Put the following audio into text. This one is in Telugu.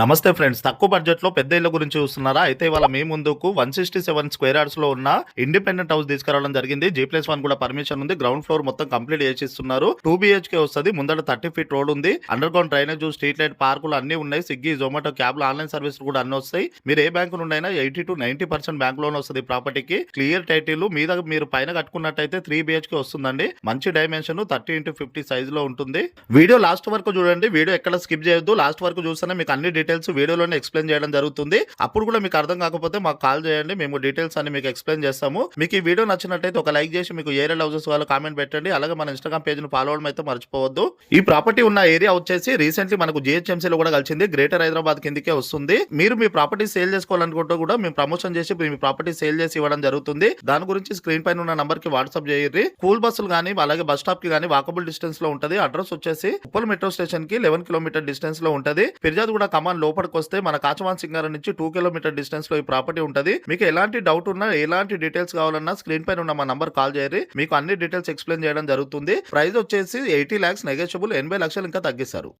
నమస్తే ఫ్రెండ్స్. తక్కువ బడ్జెట్లో పెద్ద ఇళ్ళ గురించి చూస్తున్నారా? అయితే ఇవాళ మీ ముందుకు వన్ సిక్స్టీ సెవెన్ స్క్వేర్ యార్డ్స్లో ఉన్న ఇండిపెండెంట్ హౌస్ తీసుకురావడం జరిగింది. జీ ప్లస్ వన్ కూడా పర్మిషన్ ఉంది. గ్రౌండ్ ఫ్లోర్ మొత్తం కంప్లీట్ చేసిస్తున్నారు. టూ బిహెచ్కే వస్తుంది. ముందర థర్టీ ఫీట్ రోడ్ ఉంది. Under ground drainage street light పార్కులు అన్ని ఉన్నాయి. స్విగ్గీ జొమాటో క్యాబ్లు ఆన్లైన్ సర్వీస్ కూడా అన్ని వస్తాయి. మీరు ఏ బ్యాంకు నుండి అయినా eighty to ninety percent bank loan వస్తుంది ప్రాపర్టీకి. క్లియర్ టైటిల్ మీద మీరు పైన కట్టుకున్నట్టయితే త్రీ బిహెచ్కే వస్తుందండి. మంచి డైమెన్షన్ థర్టీ ఇంటూ ఫిఫ్టీ సైజ్లో ఉంటుంది. వీడియో లాస్ట్ వరకు చూడండి. వీడియో ఎక్కడ స్కిప్ చేయొద్దు. లాస్ట్ వరకు చూస్తేనే మీకు అన్ని డీటెయిల్స్ వీడియోలోనే ఎక్స్ప్లెయిన్ చేయడం జరుగుతుంది. అప్పుడు కూడా మీకు అర్థం కాకపోతే మాకు కాల్ చేయండి. మేము డీటెయిల్స్ అన్ని మీకు ఎక్స్ప్లెయిన్ చేస్తాము. మీకు ఈ వీడియో నచ్చినట్టయితే ఒక లైక్ చేసి మీకు ఏరియల్ హౌసెస్ వాళ్ళు కామెంట్ పెట్టండి. అలాగే మన ఇన్స్టాగ్రామ్ పేజ్ను ఫాలో అవడం అయితే మర్చిపోవద్దు. ఈ ప్రాపర్టీ ఉన్న ఏరియా వచ్చేసి రీసెంట్లీ మనకు GHMC లో కూడా కలిసింది. గ్రేటర్ హైదరాబాద్ కిందకే వస్తుంది. మీరు మీ ప్రాపర్టీ సేల్ చేసుకోవాలనుకుంటే కూడా మేము ప్రమోషన్ చేసి మీ ప్రాపర్టీ సేల్ చేసి ఇవ్వడం జరుగుతుంది. దాని గురించి స్క్రీన్ పైన ఉన్న నంబర్కి వాట్సాప్ చేయర్రి కూల్ బస్సులు కానీ అలాగే బస్ స్టాప్కి కానీ వాకబుల్ డిస్టెన్స్లో ఉంటది. అడ్రస్ వచ్చేసి ఉప్పల్ మెట్రో స్టేషన్కి లెవెన్ కిలోమీటర్ డిస్టెన్స్లో ఉంటది. ఫిర్యాదు కూడా కమాన్ లోపలికి వస్తే మన కాచవాన్ సింగారం నుంచి టూ కిలోమీటర్ డిస్టెన్స్లో ఈ ప్రాపర్టీ ఉంటది. మీకు ఎలాంటి డౌట్ ఉన్నా ఎలాంటి డీటెయిల్స్ కావాలన్నా స్క్రీన్ పైన ఉన్న మా నంబర్ కాల్ చేయరు మీకు అన్ని డీటెయిల్స్ ఎక్స్ప్లెయిన్ చేయడం జరుగుతుంది. ప్రైస్ వచ్చేసి ఎయిటీ లాక్స్ నెగోషియబుల్ ఎనభై లక్షలు ఇంకా తగ్గిస్తారు.